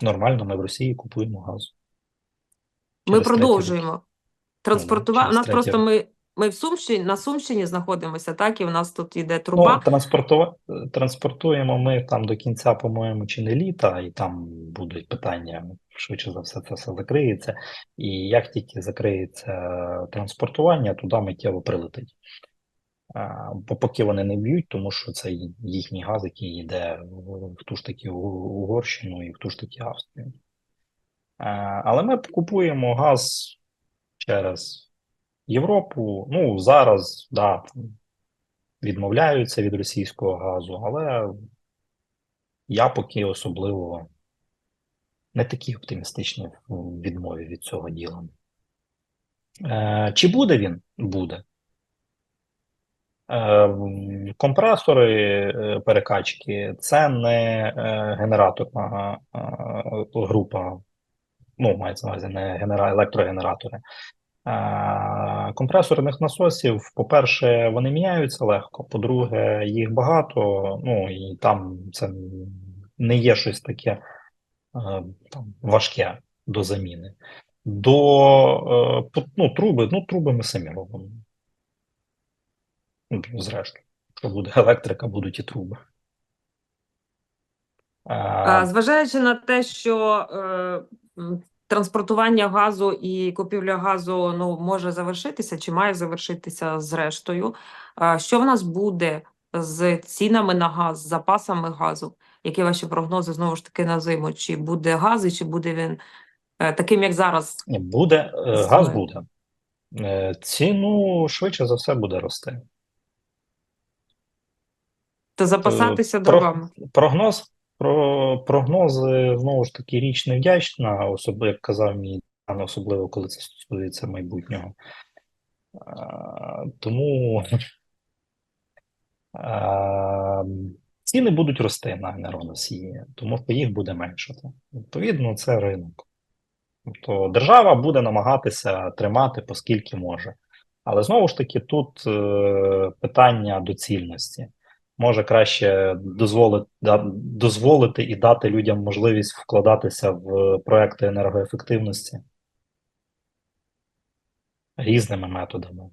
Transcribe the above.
Нормально, ми в Росії купуємо газ. Ми Через продовжуємо транспортувати. У нас просто ми, ми в Сумщині, на Сумщині знаходимося, так, і у нас тут іде Ну, труба. транспортуємо ми там до кінця, по-моєму, чи не літа, і там будуть питання, швидше за все, це все закриється. І як тільки закриється транспортування, туди миттєво прилетить. Поки вони не б'ють, тому що це їхній газ, який йде в ту ж таки Угорщину і в ту ж таки Австрію. Але ми купуємо газ через Європу. Ну, зараз, да, відмовляються від російського газу, але я поки особливо не такий оптимістичний в відмові від цього діла. Е, чи буде він? Буде. Е, м, компресори е, перекачки це не е, генераторна е, група. Ну, мається на увазі не генера... електрогенератори. Е, Компресорних насосів, по-перше, вони міняються легко. По-друге, їх багато. Ну і там це не є щось таке е, там, важке до заміни. До е, ну, труби, ну, труби ми самі робимо. Ну, зрештою, якщо буде електрика, будуть і труби. Е, А, Зважаючи на те, що е, транспортування газу і купівля газу ну, може завершитися чи має завершитися зрештою, а, що в нас буде з цінами на газ, з запасами газу? Які ваші прогнози знову ж таки на зиму? Чи буде газ, і чи буде він е, таким, як зараз? Буде, е, газ буде. Е, Ціну швидше за все буде рости. Запасатися Е, про- дровами? Прогноз, про, прогнози, знову ж таки, річ невдячна, особливо, як казав мій пан, особливо, коли це стосується майбутнього. Е, Тому е, ціни будуть рости на енергоносії, тому що їх буде меншати. Відповідно, це ринок. Тобто держава буде намагатися тримати поскільки може. Але знову ж таки, тут е, питання доцільності. Може краще дозволити, дозволити і дати людям можливість вкладатися в проекти енергоефективності різними методами.